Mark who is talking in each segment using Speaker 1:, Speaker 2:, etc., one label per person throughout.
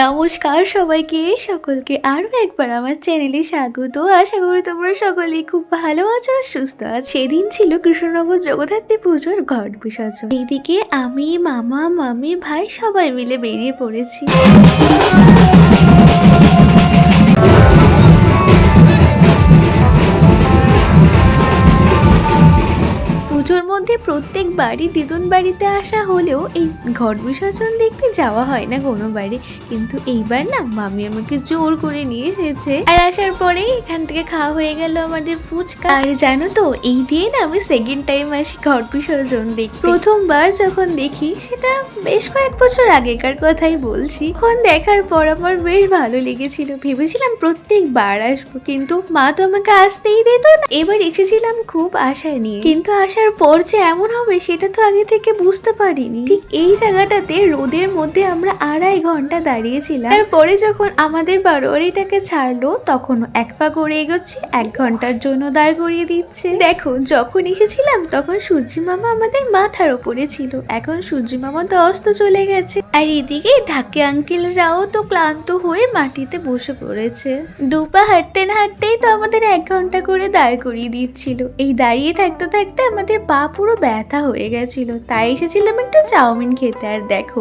Speaker 1: নমস্কার সবাইকে, সকলকে আরও একবার আমার চ্যানেলে স্বাগত। আশা করি তোমরা সকলেই খুব ভালো আছো সুস্থ আছো। সেদিন ছিল কৃষ্ণনগর জগদ্ধাত্রী পুজোর ঘট বিসর্জন। এইদিকে আমি, মামা, মামি, ভাই সবাই মিলে বেরিয়ে পড়েছি। মধ্যে প্রত্যেক বাড়ি দিদুন বাড়িতে আসা হলেও এই ঘট বিসর্জন দেখতে যাওয়া হয় না কোনো বাড়ি। কিন্তু এইবার না মামি আমাকে জোর করে নিয়ে এসেছে। আর আসার পরেই এখান থেকে খাওয়া হয়ে গেল আমাদের ফুচকা। আর জানো তো, এই দিয়ে না আমি সেকেন্ড টাইম আসি ঘট বিসর্জন দেখতে। প্রথমবার যখন দেখি, সেটা বেশ কয়েক বছর আগেকার কথাই বলছি। তখন দেখার পর আমার বেশ ভালো লেগেছিল। ভেবেছিলাম প্রত্যেকবার আসব, কিন্তু মা তো আমাকে আসতেই দিত না। এবার এসেছিলাম খুব আশা নিয়ে। কিন্তু আসার পর যে এমন হবে সেটা তো আগে থেকে বুঝতে পারিনি। ঠিক এই জায়গাটাতে রোদের মধ্যে আমরা আড়াই ঘণ্টা দাঁড়িয়েছিলাম। তারপরে যখন আমাদের বারোয়ারিটাকে ছাড়লো, তখন এক পা করে এগোচ্ছি, এক ঘণ্টার জন্য দাঁড় করিয়ে দিচ্ছে। দেখো, যখন এসেছিলাম, তখন সূর্যি মামা আমাদের মাথার ওপরে ছিল। এখন সূর্যি মামা তো অস্ত চলে গেছে। আর এদিকে ঢাকে আঙ্কেলরাও তো ক্লান্ত হয়ে মাটিতে বসে পড়েছে। দুপা হাঁটতে না হাঁটতেই তো আমাদের এক ঘণ্টা করে দাঁড় করিয়ে দিচ্ছিল। এই দাঁড়িয়ে থাকতে থাকতে আমাদের পা পুরো ব্যথা হয়ে গেছিল। তাই এসেছিলাম একটু চাউমিন খেতে। আর দেখো,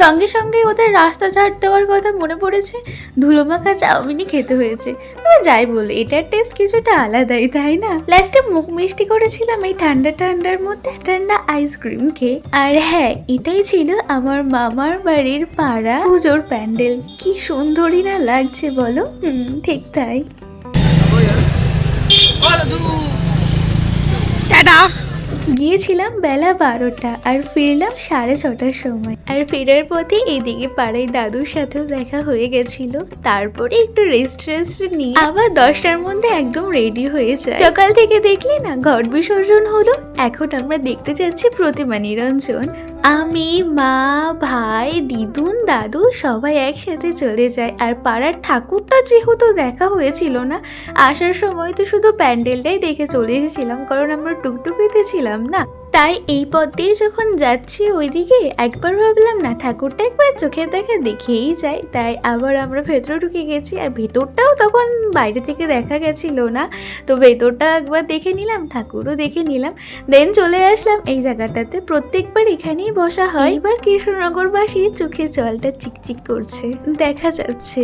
Speaker 1: সঙ্গে সঙ্গে ওদের রাস্তা ঝাড় দেওয়ার কথা মনে পড়েছে, ধুলো মাখা চাউমিনই খেতে হয়েছে। তবে যাই বলে, এটার টেস্ট কিছুটা আলাদাই, তাই না? লাস্টে মুখ মিষ্টি করেছিলাম এই ঠান্ডা ঠান্ডার মধ্যে ঠান্ডা আইসক্রিম খেয়ে। আর হ্যাঁ এটাই ছিল আমার মামার বাড়ির পাড়া পুজোর প্যান্ডেল। কি সুন্দরই না লাগছে বলো? হুম, ঠিক তাই। গিয়েছিলাম বেলা বারোটা আর ফিরলাম সাড়ে ছটার সময়। আর ফেরার পথে এদিকে পাড়ায় দাদুর সাথেও দেখা হয়ে গেছিল। তারপরে একটু রেস্ট রেস্ট নিয়ে আবার দশটার মধ্যে একদম রেডি হয়ে যায়। সকাল থেকে দেখলি না ঘট বিসর্জন হলো। এখন আমরা দেখতে যাচ্ছি প্রতিমা নিরঞ্জন। আমি, মা, ভাই, দিদুন, দাদু সবাই একসাথে চলে যায় আর পাড়ার ঠাকুরটা যেহেতু দেখা হয়েছিল না, আসার সময় তো শুধু প্যান্ডেলটাই দেখে চলে এসেছিলাম, কারণ আমরা টুকটুকিতে ছিলাম না। তাই এই পথ দিয়ে যখন যাচ্ছি ওইদিকে একবার ভাবলাম, না, ঠাকুরটা একবার চোখে দেখা দেখেই যাই। তাই আবার আমরা ভেতরে ঢুকে গেছি আর ভেতরটাও তখন বাইরে থেকে দেখা গেছিল না। তো ভেতরটা একবার দেখে নিলাম, ঠাকুরও দেখে নিলাম। দেন চলে আসলাম এই জায়গাটাতে। প্রত্যেকবার এখানেই বসা হয়। এবার কৃষ্ণনগরবাসী চোখে জলটা চিকচিক করছে। দেখা যাচ্ছে।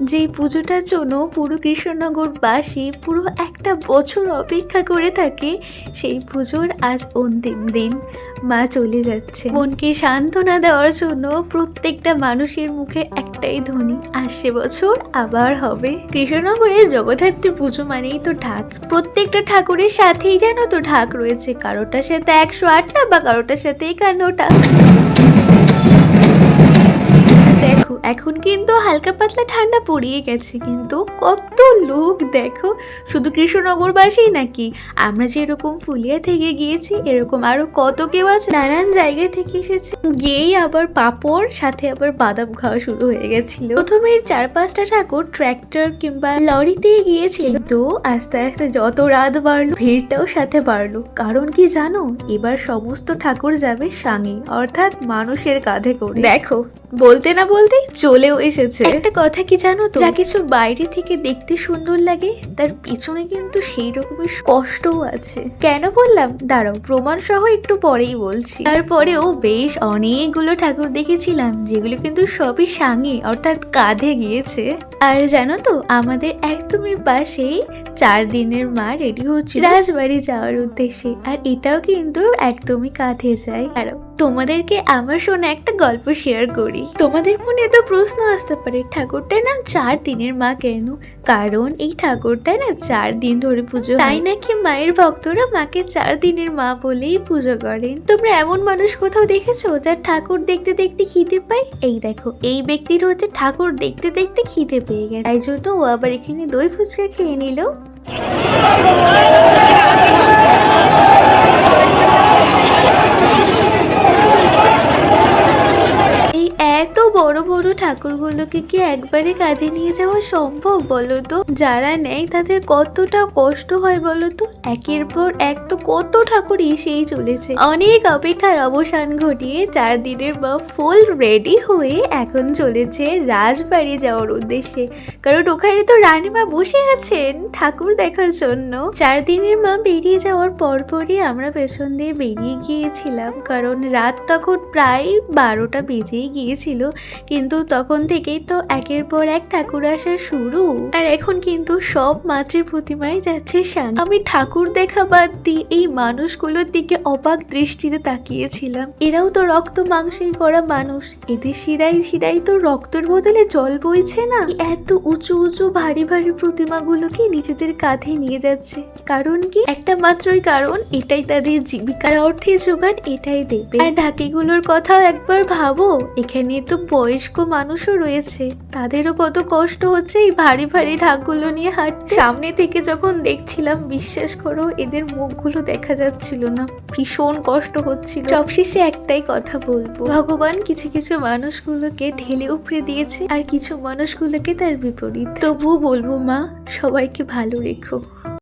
Speaker 1: যে পুজোটার জন্য পুরো কৃষ্ণনগরবাসী পুরো একটা বছর অপেক্ষা করে থাকে, সেই পুজোর আজ অন্তিম দিন। মা চলে যাচ্ছে। মনকে সান্ত্বনা দেওয়ার জন্য প্রত্যেকটা মানুষের মুখে একটাই ধ্বনি আসছে বছর আবার হবে। কৃষ্ণনগরে জগদ্ধাত্রী পুজো মানেই তো ঢাক। প্রত্যেকটা ঠাকুরের সাথেই যেন তো ঢাক রয়েছে, কারোটার সাথে একশো আটটা বা কারোটার সাথে একান্নটা। এখন কিন্তু হালকা পাতলা ঠান্ডা পড়িয়ে গেছে, কিন্তু কত লোক দেখো, শুধু কৃষ্ণনগরবাসী নাকি? আমরা যেরকম ফুলিয়া থেকে গিয়েছি, এরকম আরও কত কেউ আছে। নানান জায়গা থেকে এসেছে। গিয়েই আবার পাপড়, সাথে আবার বাদাম খাওয়া শুরু হয়ে গেছিল। প্রথমে চার পাঁচটা ঠাকুর ট্র্যাক্টর কিংবা লরিতে গিয়েছিল তো আস্তে আস্তে যত রাত বাড়লো, ভিড়টাও সাথে বাড়লো। কারণ কি জানো? এবার সমস্ত ঠাকুর যাবে সাঙে, অর্থাৎ মানুষের কাঁধে করে। দেখো বলতে না বলতেই চলেও এসেছে। একটা কথা কি জানো তো? যা কিছু বাইরে থেকে দেখতে সুন্দর লাগে তার পিছনে কিন্তু সেই রকমের কষ্টও আছে। কেন বললাম? দাঁড়াও প্রমাণ সহ একটু পরেই বলছি। তারপরেও বেশ অনেকগুলো ঠাকুর দেখেছিলাম যেগুলো কিন্তু সবই সাঙে অর্থাৎ কাঁধে গিয়েছে। আর জানো তো আমাদের একদমই পাশেই চার দিনের মা রেডি হচ্ছে রাজবাড়ি যাওয়ার উদ্দেশ্যে আর এটাও কিন্তু একদমই কাঁধে যায়। আর তোমাদেরকে আমার শোনা একটা গল্প শেয়ার করি। তোমাদের মনে তো প্রশ্ন আসতে পারে, ঠাকুরটার নাম চার দিনের মা কেন? কারণ এই ঠাকুরটা না চার দিন ধরে পুজো তাই নাকি মায়ের ভক্তরা মাকে চার দিনের মা বলেই পুজো করেন? তোমরা এমন মানুষ কোথাও দেখেছ যার ঠাকুর দেখতে দেখতে খিদে পায়? এই দেখো, এই ব্যক্তির হচ্ছে ঠাকুর দেখতে দেখতে খিদে পেয়ে গেছে। তাই জন্য ও আবার এখানে দই ফুচকা খেয়ে নিল এই এত বড় বড় ঠাকুরগুলোকে কি একবারে কাঁধে নিয়ে যাওয়া সম্ভব বলো তো? যারা নেয় তাদের কতটা কষ্ট হয় বলো তো? একের পর এক তো কত ঠাকুর এসেই চলেছে। অনেক অপেক্ষার অবসান ঘটিয়ে চার দিনের মা ফুল রেডি হয়ে এখন চলেছে রাজবাড়ি যাওয়ার উদ্দেশ্যে। কারণ ওখানে তো রানীমা বসে আছেন ঠাকুর দেখার জন্য। চার দিনের মা বেরিয়ে যাওয়ার পরপরই আমরা পেছন দিয়ে বেরিয়ে গিয়েছিলাম। কারণ রাত তখন প্রায় বারোটা বেজেই গিয়েছিল। কিন্তু তখন থেকেই তো একের পর এক ঠাকুর আসা শুরু। আর এখন কিন্তু সব মাতৃ প্রতিমায় যাচ্ছে সাং আমি ঠাকুর দেখা বাদ দিয়ে এই মানুষগুলোর দিকে অবাক দৃষ্টিতে তাকিয়েছিলাম। এরাও তো রক্ত মাংসেই করা মানুষ। এদের শিরাই শিরাই তো রক্তের বদলে জল বইছে না। এত উঁচু উঁচু ভারী ভারী প্রতিমাগুলোকে নিজেদের কাঁধে নিয়ে যাচ্ছে। কারণ কি? একটা মাত্রই কারণ, এটাই তাদের জীবিকার অর্থে যোগান, এটাই দেবে। আর ঢাকিগুলোর কথাও একবার ভাবো, এখানে তো বয়স্ক মানুষও রয়েছে। তাদেরও কত কষ্ট হচ্ছে এই ভারী ভারী ঢাকগুলো নিয়ে হাঁটতে। সামনে থেকে যখন দেখছিলাম, বিশ্বাস করো, এদের মুখগুলো দেখা যাচ্ছিল না। ভীষণ কষ্ট হচ্ছিল। সবশেষে একটাই কথা বলব। ভগবান কিছু কিছু মানুষগুলোকে ঢেলে উপড়ে দিয়েছে আর কিছু মানুষগুলোকে তার বিপরীত। তবুও বলব মা, সবাইকে ভালো রেখো।